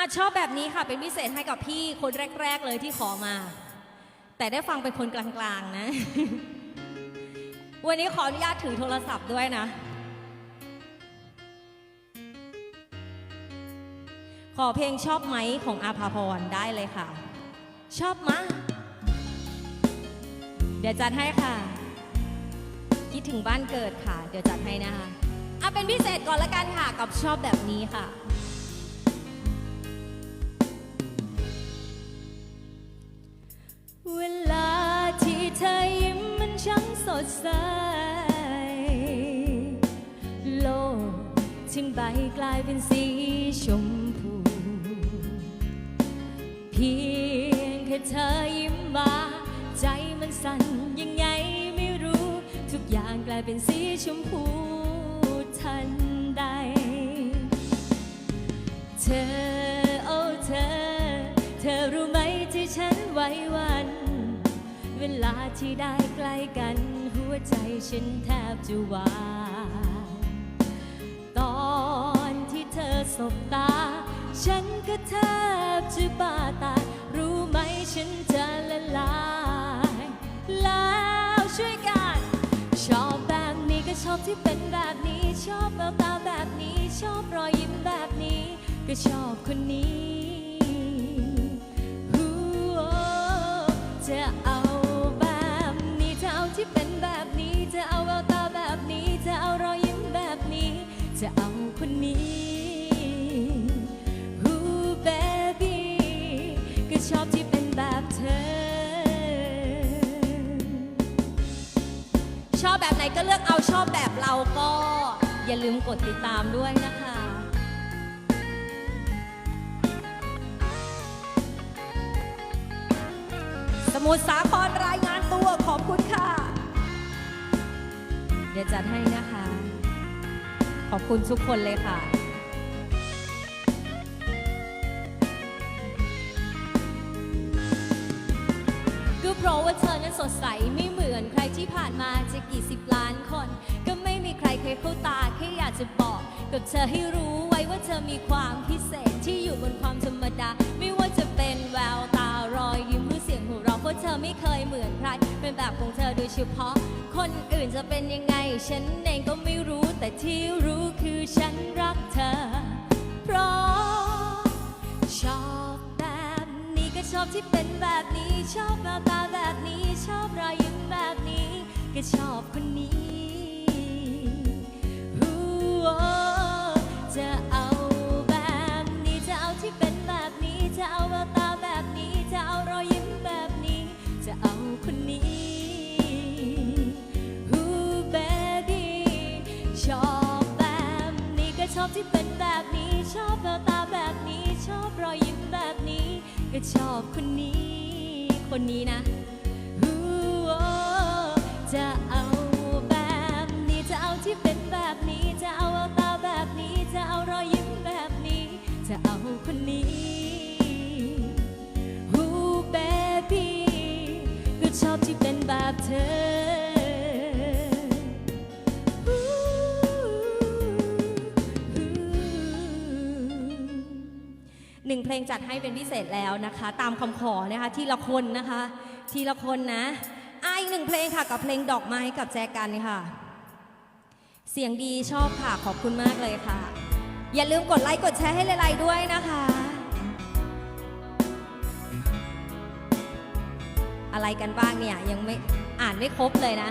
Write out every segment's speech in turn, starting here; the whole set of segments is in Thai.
อะชอบแบบนี้ค่ะเป็นพิเศษให้กับพี่คนแรก ๆ เลยที่ขอมา แต่ได้ฟังเป็นคนกลางๆนะ วันนี้ขออนุญาตถือโทรศัพท์ด้วยนะ ขอเพลงชอบไหมของอาภาพรได้เลยค่ะ ชอบมะ เดี๋ยวจัดให้ค่ะ คิดถึงบ้านเกิดค่ะ เดี๋ยวจัดให้นะคะเอะเป็นพิเศษก่อนละกันค่ะ กับชอบแบบนี้ค่ะ ธอยิ้มมันช่างสดใส โลกทั้งใบกลายเป็นสีชมพู เพียงแค่เธอยิ้มมา ใจมันสั่นยังไงไม่รู้ ทุกอย่างกลายเป็นสีชมพูทัน ที่ได้ใกล้กันหัวใจฉันแทบจะวายตอนที่เธอสบตา ฉันก็แทบจะบ้าตายรู้ไหมฉันจะละลายแล้วช่วยกัน ชอบแบบนี้ก็ชอบที่เป็นแบบนี้ชอบแววตาแบบนี้ชอบรอยยิ้มแบบนี้ ก็ชอบคนนี้โอ้จะเอา ที่เป็นแบบนี้ จะเอาแววตาแบบนี้ จะเอารอยยิ้มแบบนี้ จะเอาคนนี้ฮู้เบบี้ก็ชอบที่เป็นแบบเธอ ชอบแบบไหนก็เลือกเอาชอบแบบเราก็ อย่าลืมกดติดตามด้วยนะคะสมุทรสา จัดให้นะคะ ขอบคุณทุกคนเลยค่ะ ก็เพราะว่าเธอนั้นสดใสไม่เหมือนใครที่ผ่านมาจะกี่สิบล้านคน ก็ไม่มีใครเคยเข้าตาแค่อยากจะบอกกับเธอให้รู้ไว้ว่าเธอมีความพิเศษที่อยู่บนความธรรมดา เป็นแบบของเธอโดยเฉพาะ คนอื่นจะเป็นยังไง ฉันเองก็ไม่รู้แต่ที่รู้คือฉันรักเธอ เพราะชอบแบบนี้ก็ชอบที่เป็นแบบนี้ ชอบแววตาแบบนี้ ชอบรอยยิ้มแบบนี้ ก็ชอบคนนี้ฮู้โแววตาแบบนี้ ชอบรอยยิ้มแบบนี้ ก็ชอบคนนี้ คนนี้นะ งเพลงจัดให้เป็นพิเศษแล้วนะคะ ตามคำขอนะคะทีละคนนะคะ ทีละคนนะอะอีกหนึ่งเพลงค่ะกับเพลงดอกไม้กับแจกันค่ะ เสียงดีชอบค่ะขอบคุณมากเลยค่ะ อย่าลืมกดไลค์กดแชร์ให้เลไลด้วยนะคะ อะไรกันบ้างเนี่ยยังไม่อ่านไม่ครบเลยนะ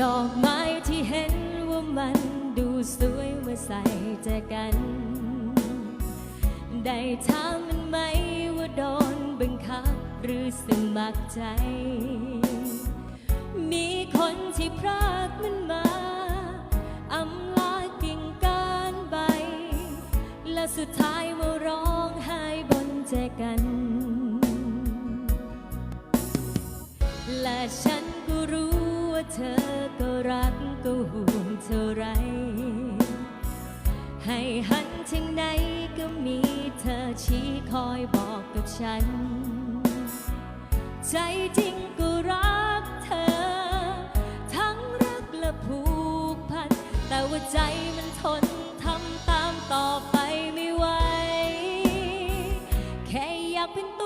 ดอกไม้ที่เห็นว่ามันดูสวยเมื่อใส่ใจกัน ได้ถามมันไหมว่าโดนบังคับหรือสมัครใจ มีคนที่พรากมันมาอำลากิ่งกานใบ และสุดท้ายมาร้องไห้บนแจกัน และฉันก็รู้ว่าเธอก็รักก็ห่วงเท่าไร ให้หันทางหนก็มีเธอชี้คอยบอกกับฉัน ใจจริงก็รักเธอ ทั้งรักและผูกพัน แต่ว่าใจมันทนทำตามต่อไปไม่ไหว แค่อยากเป็นตัว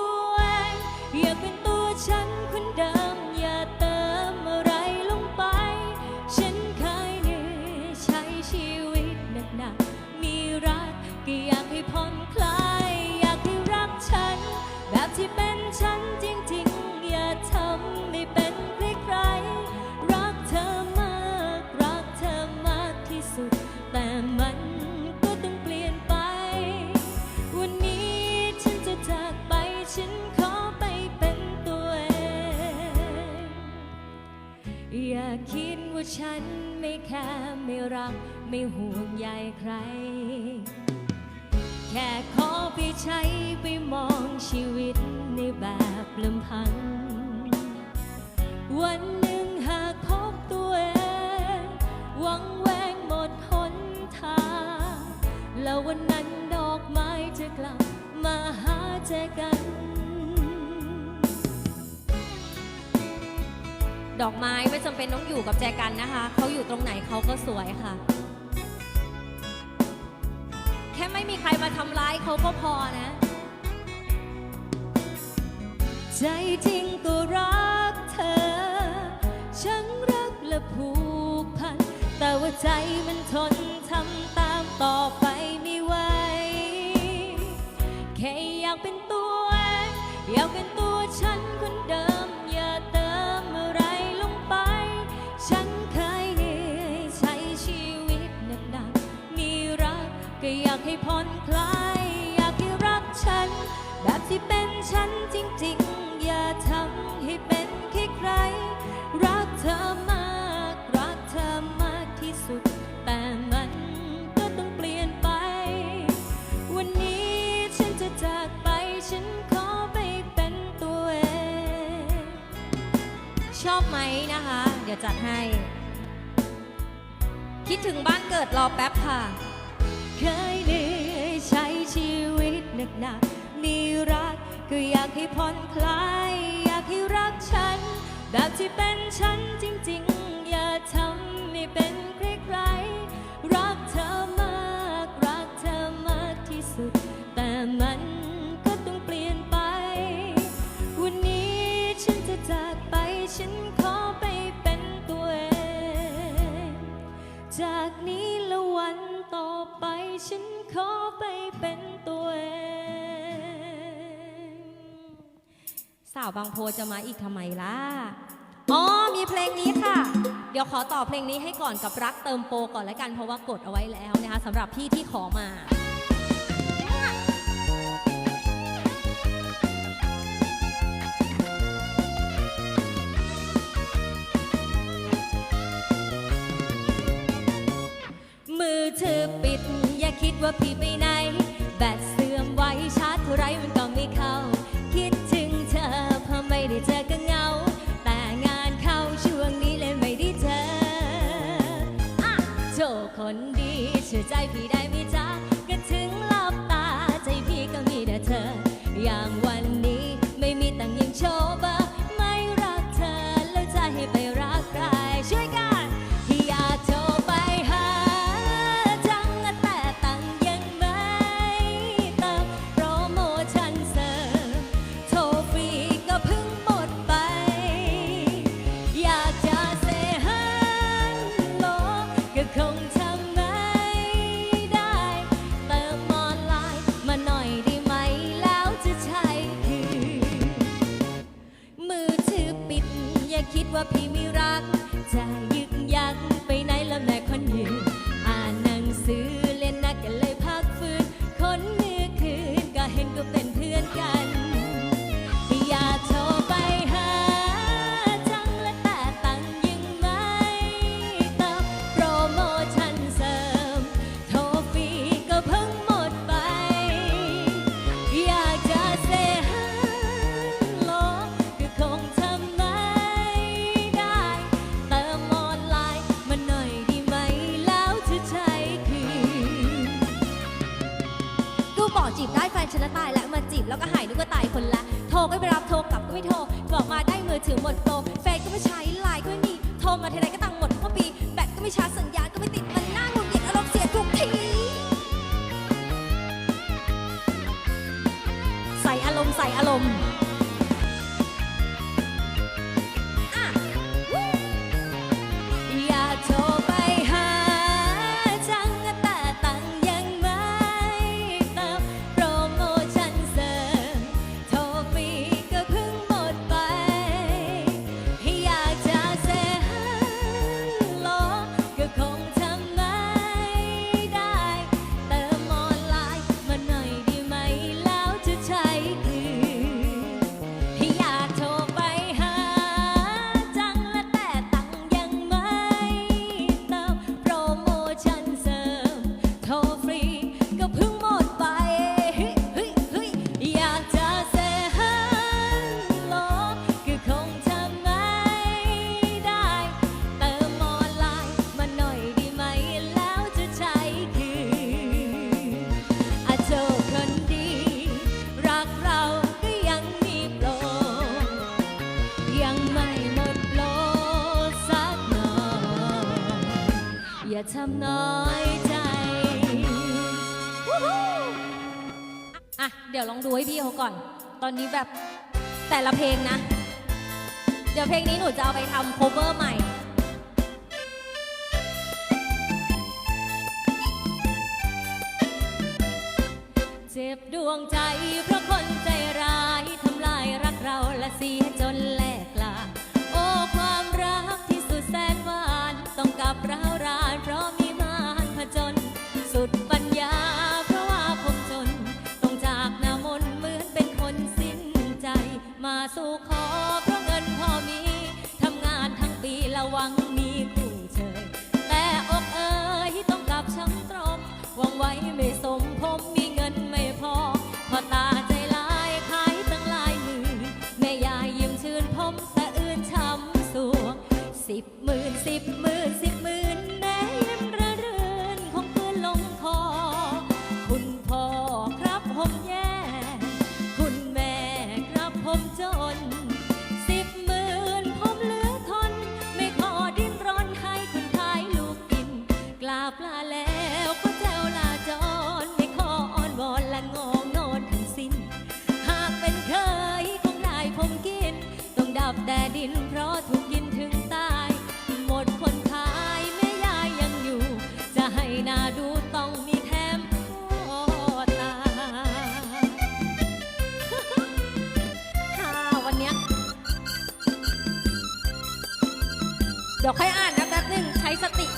ฉันไม่แค่ไม่รัก ไม่ห่วงใยใคร แค่ขอไปใช้ไปมองชีวิตในแบบลำพัง วันหนึ่งหากพบตัวเองวังแวงหมดหนทาง แล้ววันนั้นดอกไม้จะกลับมาหาเจอกัน ดอกไม้ไม่จำเป็นต้องอยู่กับแจกันนะคะ เขาอยู่ตรงไหนเขาก็สวยค่ะ แค่ไม่มีใครมาทำร้ายเขาก็พอนะ ใจจริงก็รักเธอ ฉันรักและผูกพัน แต่ว่าใจมันทนทำตามต่อไปไม่ไหว แค่อยากเป็นตัวเองอยากเป็นตัวฉันคนเดิม ก็อยากให้ผ่อนคลาย อยากให้รักฉัน แบบที่เป็นฉันจริงๆ อย่าทำให้เป็นแค่ใคร รักเธอมาก รักเธอมากที่สุด แต่มันก็ต้องเปลี่ยนไป วันนี้ฉันจะจากไปฉันขอไปเป็นตัวเอง ชอบไหมนะคะ เดี๋ยวจัดให้ คิดถึงบ้านเกิดรอแป๊บค่ะ เคยเหนื่อยใช้ชีวิตหนักๆมีรักก็อยากให้ผ่อนคลาย อยากให้รักฉัน แบบที่เป็นฉันจริง ๆ อย่าทำไม่เป็นใครๆรักเธอมากรักเธอมากที่สุด แต่มันก็ต้องเปลี่ยนไป วันนี้ฉันจะจากไปฉันขอไปเป็นตัวเอง จากนี้ละวัน ฉันขอไปเป็นตัวเอง สาวบางโพจะมาอีกทำไมล่ะ อ๋อ มีเพลงนี้ค่ะ เดี๋ยวขอต่อเพลงนี้ให้ก่อนกับรักเติมโปก่อนแล้วกันเพราะว่ากดเอาไว้แล้วนะคะสำหรับพี่ที่ขอมา ว่าพี่ไปไหน แบตเสื่อมไว้ชาร์จเท่าไรมันก็ไม่เข้า คิดถึงเธอพอไม่ได้เจอก็เหงา แต่งานเข้าช่วงนี้เลยไม่ได้เจออะโจคนดีเชื่อใจพี่ได้ มณ์ใส่อารมณ์ำน้อยใจอะ เดี๋ยวลองดูให้พี่เขาก่อน ตอนนี้แบบแต่ละเพลงนะ เดี๋ยวเพลงนี้หนูจะเอาไปทำโคเวอร์ใหม่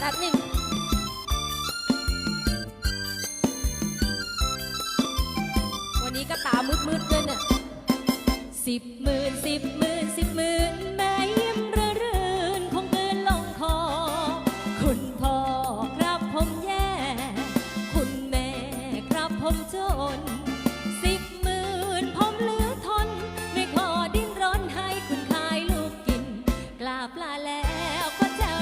นับหนึ่งวันนี้ก็ตามืดมืดเลยเนี่ยสิบหมื่นสิบหมื่นสิบหมื่นแม่ยิ้มระรื่นคงเกินลงคอ คุณพ่อครับผมแย่ คุณแม่ครับผมจนสิบหมื่นผมเหลือทน ไม่ขอดิ้นร้อนให้คุณขายลูกกิน กลาบลาแล้วก็จะ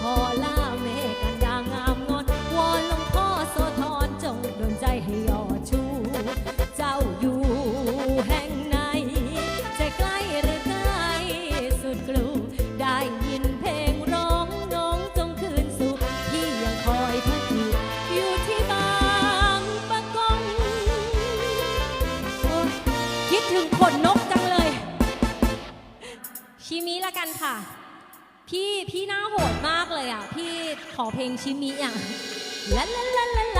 ขอลา เลยอะพี่ขอเพลงชิมิอะละลลละ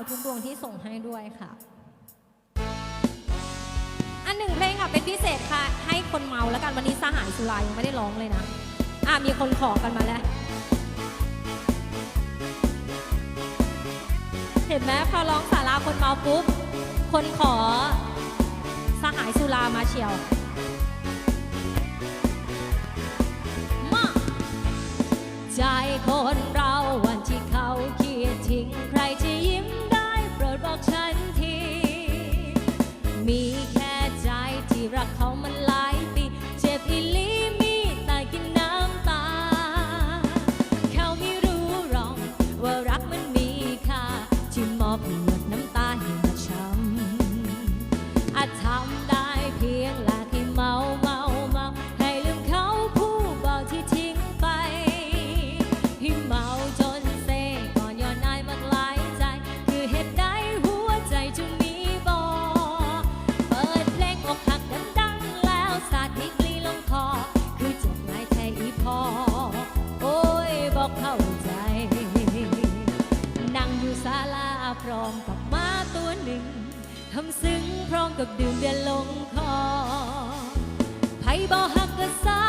าวทุกดวงที่ส่งให้ด้วยค่ะ อันหนึ่งเพลงค่ะเป็นพิเศษค่ะ ให้คนเมาแล้วกันวันนี้สหายสุรายังไม่ได้ร้องเลยนะ อ่ามีคนขอกันมาแล้ว เห็นไหมพอร้องสาราคนเมาปุ๊บ คนขอสหายสุรามาเชียวมาใจคนเราวันที่เขาเคีดทิ้งใครจะยิ้ม อกฉันที มีแค่ใจที่รักเขามัน ก็ดื่มเดือนลงคอไพ่บ่หักก็ซา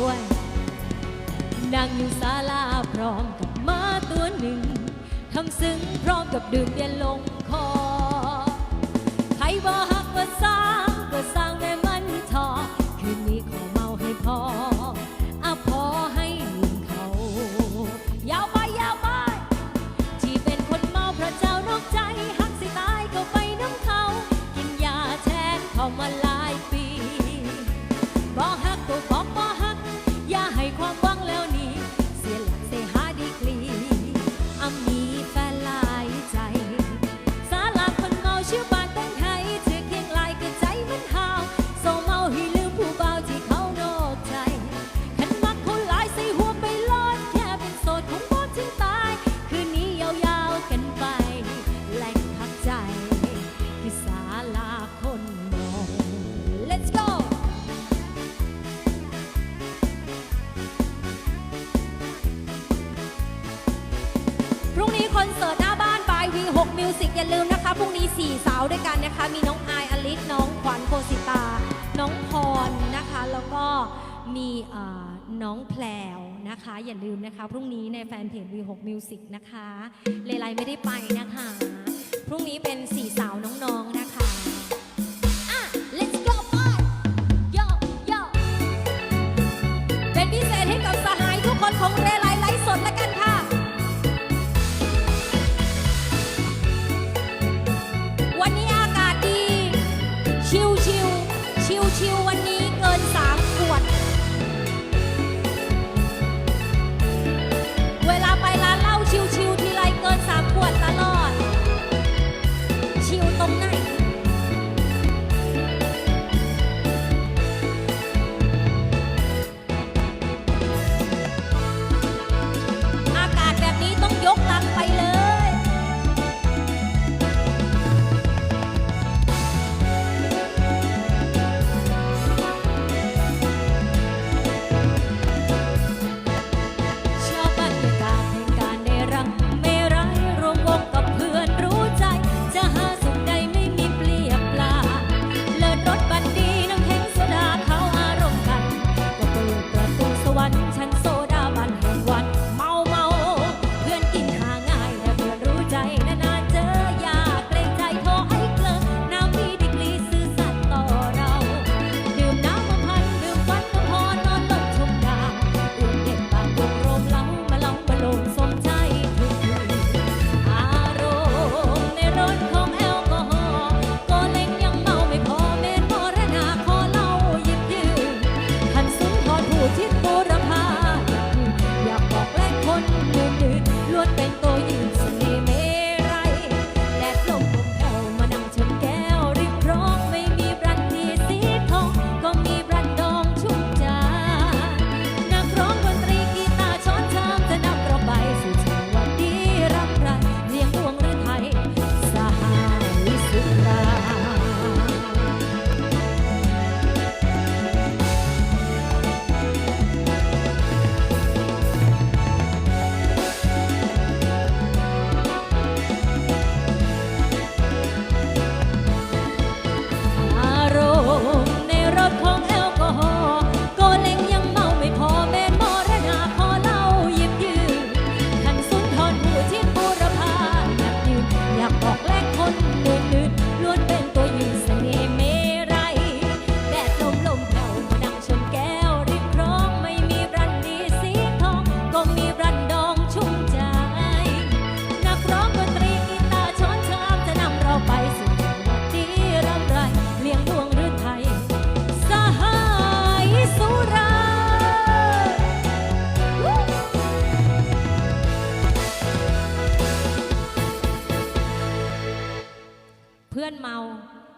ด้วย นั่งอยู่ศาลาพร้อมกับม้าตัวหนึ่งทำซึ้งพร้อมกับดื่มเย็นลงคอใครบอก คะ อย่าลืมนะคะ พรุ่งนี้ในแฟนเพจ V6 Music นะคะ เลไลไม่ได้ไปนะคะ พรุ่งนี้เป็นสี่สาว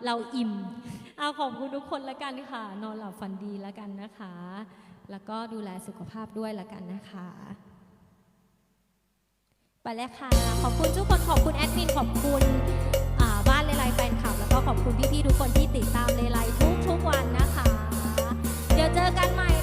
เราอิ่มเอาขอบคุณทุกคนละกันค่ะ นอนหลับฝันดีละกันนะคะ แล้วก็ดูแลสุขภาพด้วยละกันนะคะ ไปแล้วค่ะ ขอบคุณทุกคนขอบคุณแอดมินขอบคุณบ้านเลไลแฟนคลับ แล้วก็ขอบคุณพี่ๆทุกคนที่ติดตามเลไลทุกๆวันนะคะ เดี๋ยวเจอกันใหม่